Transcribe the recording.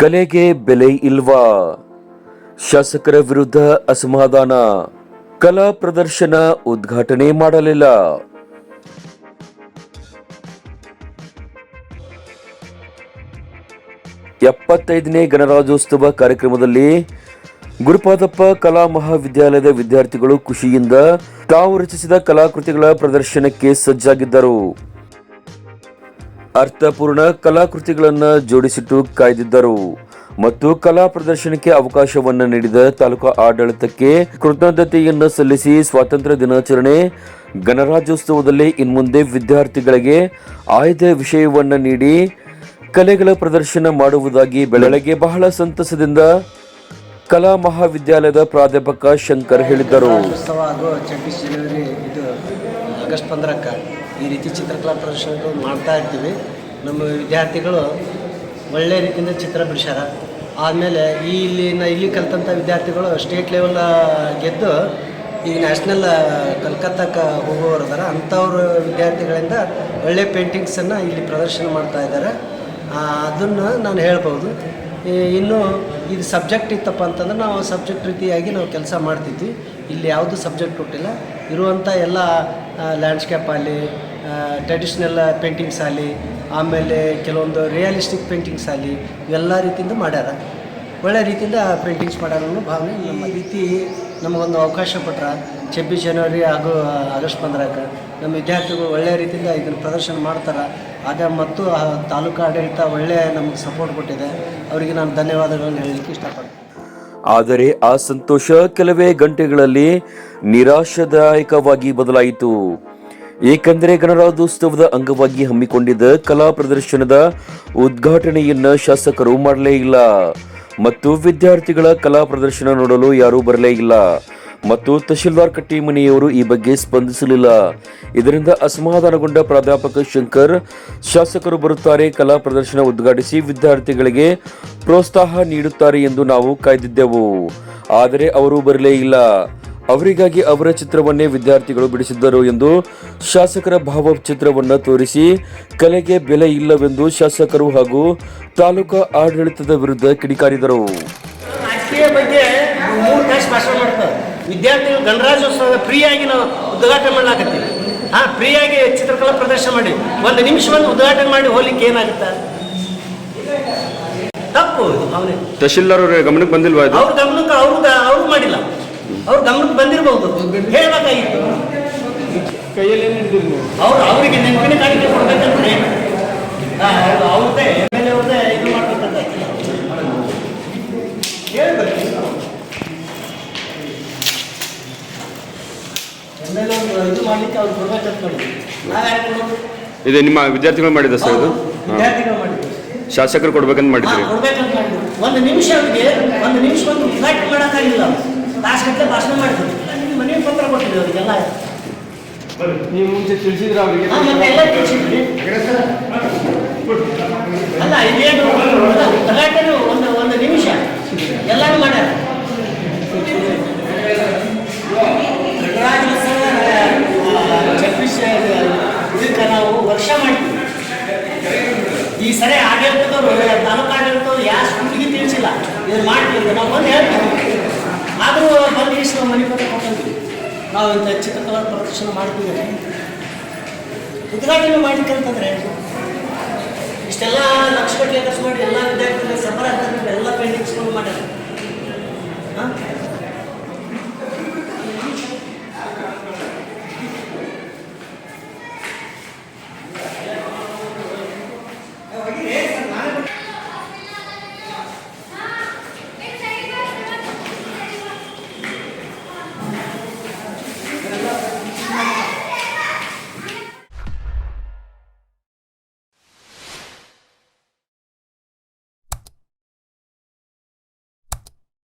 ಕಲೆಗೆ ಬೆಲೆ ಇಲ್ವಾ? ಶಾಸಕರ ವಿರುದ್ಧ ಅಸಮಾಧಾನ. ಕಲಾ ಪ್ರದರ್ಶನ ಉದ್ಘಾಟನೆ ಮಾಡಲಿಲ್ಲ. ಎಪ್ಪತ್ತೈದನೇ ಗಣರಾಜ್ಯೋತ್ಸವ ಕಾರ್ಯಕ್ರಮದಲ್ಲಿ ಗುರುಪಾದಪ್ಪ ಕಲಾ ಮಹಾವಿದ್ಯಾಲಯದ ವಿದ್ಯಾರ್ಥಿಗಳು ಖುಷಿಯಿಂದ ತಾವು ರಚಿಸಿದ ಕಲಾಕೃತಿಗಳ ಪ್ರದರ್ಶನಕ್ಕೆ ಸಜ್ಜಾಗಿದ್ದರು. ಅರ್ಥಪೂರ್ಣ ಕಲಾಕೃತಿಗಳನ್ನು ಜೋಡಿಸಿಟ್ಟು ಕಾಯ್ದಿದ್ದರು ಮತ್ತು ಕಲಾ ಪ್ರದರ್ಶನಕ್ಕೆ ಅವಕಾಶವನ್ನು ನೀಡಿದ ತಾಲೂಕು ಆಡಳಿತಕ್ಕೆ ಕೃತಜ್ಞತೆಯನ್ನು ಸಲ್ಲಿಸಿ ಸ್ವಾತಂತ್ರ್ಯ ದಿನಾಚರಣೆ ಗಣರಾಜ್ಯೋತ್ಸವದಲ್ಲಿ ಇನ್ಮುಂದೆ ವಿದ್ಯಾರ್ಥಿಗಳಿಗೆ ಆಯ್ದ ವಿಷಯವನ್ನು ನೀಡಿ ಕಲೆಗಳ ಪ್ರದರ್ಶನ ಮಾಡುವುದಾಗಿ ಬೆಳಗ್ಗೆ ಬಹಳ ಸಂತಸದಿಂದ ಕಲಾ ಮಹಾವಿದ್ಯಾಲಯದ ಪ್ರಾಧ್ಯಾಪಕ ಶಂಕರ್ ಹೇಳಿದ್ದರು. ಉತ್ಸವ ಹಾಗೂ ಆಗಸ್ಟ್ ಪಂದ್ರಕ್ಕೆ ಈ ರೀತಿ ಚಿತ್ರಕಲಾ ಪ್ರದರ್ಶನಗಳು ಮಾಡ್ತಾ ಇರ್ತೀವಿ. ನಮ್ಮ ವಿದ್ಯಾರ್ಥಿಗಳು ಒಳ್ಳೆ ರೀತಿಯಿಂದ ಚಿತ್ರ ಬಿಡಿಸ್ಯಾರ. ಆದಮೇಲೆ ಈ ಇಲ್ಲಿನ ಇಲ್ಲಿ ಕಲಿತಂಥ ವಿದ್ಯಾರ್ಥಿಗಳು ಸ್ಟೇಟ್ ಲೆವೆಲ್ ಗೆದ್ದು ಈ ನ್ಯಾಷನಲ್ ಕಲ್ಕತ್ತಾಕ್ಕೆ ಹೋಗೋರದಾರ ಅಂಥವ್ರ ವಿದ್ಯಾರ್ಥಿಗಳಿಂದ ಒಳ್ಳೆ ಪೇಂಟಿಂಗ್ಸನ್ನು ಇಲ್ಲಿ ಪ್ರದರ್ಶನ ಮಾಡ್ತಾ ಇದ್ದಾರೆ ಅದನ್ನು ನಾನು ಹೇಳ್ಬೋದು ಇನ್ನು ಇದು ಸಬ್ಜೆಕ್ಟ್ ಇತ್ತಪ್ಪ ಅಂತಂದ್ರೆ ನಾವು ಸಬ್ಜೆಕ್ಟ್ ರೀತಿಯಾಗಿ ನಾವು ಕೆಲಸ ಮಾಡ್ತಿದ್ವಿ. ಇಲ್ಲಿ ಯಾವುದು ಸಬ್ಜೆಕ್ಟ್ ಕೊಟ್ಟಿಲ್ಲ ಇರುವಂಥ ಎಲ್ಲ ಲ್ಯಾಂಡ್ಸ್ಕೇಪ್ ಆಗಲಿ ಟ್ರೆಡಿಷ್ನಲ್ ಪೇಂಟಿಂಗ್ಸ್ ಆಗಲಿ ಆಮೇಲೆ ಕೆಲವೊಂದು ರಿಯಲಿಸ್ಟಿಕ್ ಪೇಂಟಿಂಗ್ಸ್ ಆಗಲಿ ಇವೆಲ್ಲ ರೀತಿಯಿಂದ ಮಾಡ್ಯಾರ. ಒಳ್ಳೆ ರೀತಿಯಿಂದ ಪೇಂಟಿಂಗ್ಸ್ ಮಾಡ್ಯಾರ ಭಾವನೆ ನಮ್ಮ ರೀತಿ ನಮಗೊಂದು ಅವಕಾಶ ಕೊಟ್ರ. ಛಬ್ಬೀಸ್ ಜನವರಿ ಹಾಗೂ ಆಗಸ್ಟ್ ಪಂದ್ರಕ್ಕೆ ನಮ್ಮ ವಿದ್ಯಾರ್ಥಿಗಳು ಒಳ್ಳೆಯ ರೀತಿಯಿಂದ ಇದನ್ನು ಪ್ರದರ್ಶನ ಮಾಡ್ತಾರೆ. ಆಗ ಮತ್ತು ಆ ತಾಲೂಕು ಆಡಳಿತ ಒಳ್ಳೆಯ ನಮಗೆ ಸಪೋರ್ಟ್ ಕೊಟ್ಟಿದೆ. ಅವರಿಗೆ ನಾನು ಧನ್ಯವಾದಗಳನ್ನು ಹೇಳಲಿಕ್ಕೆ ಇಷ್ಟಪಡ್ತೀನಿ. ಆದರೆ ಆ ಸಂತೋಷ ಕೆಲವೇ ಗಂಟೆಗಳಲ್ಲಿ ನಿರಾಶಾದಾಯಕವಾಗಿ ಬದಲಾಯಿತು. ಏಕೆಂದರೆ ಗಣರಾಜ್ಯೋತ್ಸವದ ಅಂಗವಾಗಿ ಹಮ್ಮಿಕೊಂಡಿದ್ದ ಕಲಾ ಪ್ರದರ್ಶನದ ಉದ್ಘಾಟನೆಯನ್ನ ಶಾಸಕರು ಮಾಡಲೇ ಇಲ್ಲ. ಮತ್ತು ವಿದ್ಯಾರ್ಥಿಗಳ ಕಲಾ ಪ್ರದರ್ಶನ ನೋಡಲು ಯಾರೂ ಬರಲೇ ಇಲ್ಲ. ಮತ್ತು ತಹಶೀಲ್ದಾರ್ ಕಟ್ಟಿಮನಿಯವರು ಈ ಬಗ್ಗೆ ಸ್ಪಂದಿಸಲಿಲ್ಲ. ಇದರಿಂದ ಅಸಮಾಧಾನಗೊಂಡ ಪ್ರಾಧ್ಯಾಪಕ ಶಂಕರ್, ಶಾಸಕರು ಬರುತ್ತಾರೆ, ಕಲಾ ಪ್ರದರ್ಶನ ಉದ್ಘಾಟಿಸಿ ವಿದ್ಯಾರ್ಥಿಗಳಿಗೆ ಪ್ರೋತ್ಸಾಹ ನೀಡುತ್ತಾರೆ ಎಂದು ನಾವು ಕಾಯ್ದಿದ್ದೆವು. ಆದರೆ ಅವರು ಬರಲೇ ಇಲ್ಲ. ಅವರಿಗಾಗಿ ಅವರ ಚಿತ್ರವನ್ನೇ ವಿದ್ಯಾರ್ಥಿಗಳು ಬಿಡಿಸಿದ್ದರು ಎಂದು ಶಾಸಕರ ಭಾವಚಿತ್ರವನ್ನು ತೋರಿಸಿ ಕಲೆಗೆ ಬೆಲೆ ಇಲ್ಲವೆಂದು ಶಾಸಕರು ಹಾಗೂ ತಾಲೂಕಾ ಆಡಳಿತದ ವಿರುದ್ಧ ಕಿಡಿಕಾರಿದರು. ವಿದ್ಯಾರ್ಥಿಗಳು ಗಣರಾಜ್ಯೋತ್ಸವದ ಫ್ರೀಯಾಗಿ ನಾವು ಉದ್ಘಾಟನೆ ಮಾಡ್ಲಾಕತ್ತೀವಿ. ಹಾಂ ಫ್ರೀಯಾಗಿ ಚಿತ್ರಕಲಾ ಪ್ರದರ್ಶನ ಮಾಡಿ ಒಂದು ನಿಮಿಷವನ್ನು ಒಂದು ಉದ್ಘಾಟನೆ ಮಾಡಿ ಹೋಗ್ಲಿಕ್ಕೆ ಏನಾಗುತ್ತೆ? ತಪ್ಪು ಅವನೇ ತಹಶೀಲ್ದಾರ್ ಅವರ ಗಮನಕ್ಕೆ ಬಂದಿಲ್ವಾ ಅವ್ರ ಗಮನಕ್ಕೆ ಅವರು ಅವರು ಮಾಡಿಲ್ಲ. ಅವ್ರ ಗಮನಕ್ಕೆ ಬಂದಿರಬಹುದು ಹೇಳ್ಬೇಕಾಗಿತ್ತು. ಕೈಯಲ್ಲಿ ಅವ್ರು ಅವರಿಗೆ ನೆನಪಿನ ಕಾಣಿಕೆ ಕೊಡ್ಬೇಕಂದ್ರೆ ಅವ್ರದ್ದೇ ಎಂ ಎಲ್ ಅವ್ರದ್ದೇ. ಇದು ಮಾಡ್ಲಿಕ್ಕೆ ಅವ್ರು ಕೊಡ್ಬೇಕಂತ? ಇದೆ ನಿಮ್ಮ ವಿದ್ಯಾರ್ಥಿಗಳು ಮಾಡಿದ ಸರ್ ಇದು? ವಿದ್ಯಾರ್ಥಿಗಳು ಶಾಸಕರು ಕೊಡ್ಬೇಕಂತ ಮಾಡಿದ್ರು ಮಾಡಿದ್ರಿ ಕೊಡ್ಬೇಕಂತ ಒಂದು ನಿಮಿಷ ಅವ್ರಿಗೆ ಒಂದು ನಿಮಿಷ ಒಂದು ಉದ್ಘಾಟನೆ ಮಾಡೋಕ್ಕಾಗಿಲ್ಲ ತಾಸುಗಟ್ಟಲೆ ಭಾಷಣ ಮಾಡಿದ್ರು. ನಿಮ್ಗೆ ಮನೆ ಪತ್ರ ಕೊಟ್ಟಿದ್ರು ಅವರಿಗೆಲ್ಲ. ನೀವು ಮುಂಚೆ ತಿಳಿಸಿದ್ರೆ ಅವರಿಗೆ. ಎಲ್ಲ ತಿಳಿಸಿದ್ರಿ ಅಲ್ಲ ಇದೇನು ಒಂದು ಒಂದು ನಿಮಿಷ. ಎಲ್ಲಾನು ಮಾಡ್ಯಾರ ಗಣರಾಜ್ಯೋತ್ಸವ ಛಬ್ಬೀಸ್ ಇದಕ್ಕೆ ನಾವು ವರ್ಷ ಮಾಡ್ತೀವಿ ಈ ಸರಿ ಆಡಳಿತದವರು ತಾಲೂಕು ಆಡಳಿತದವರು ಯಾವ ಸ್ಕೂಲಿಗೆ ತಿಳಿಸಿಲ್ಲ. ಇದು ಮಾಡ್ತೀವಿ ನಾವು ಬಂದು ಹೇಳ್ತೀವಿ. ಆದರೂ ಬಂದು ಇಷ್ಟು ನಾವು ಮನೆ ಬಂದು ಕೊಟ್ಟಿದ್ವಿ ನಾವು ಇಂಥ ಚಿತ್ರಕಲಾ ಪ್ರದರ್ಶನ ಮಾಡ್ತೀವಿ ಉದ್ಘಾಟನೆ ಮಾಡಲಿಕ್ಕೆ ಅಂತಂದ್ರೆ, ಇಷ್ಟೆಲ್ಲ ಲಕ್ಷ ಗಟ್ಟಲೆ ಖರ್ಚು ಮಾಡಿ ಎಲ್ಲ ವಿದ್ಯಾರ್ಥಿಗಳ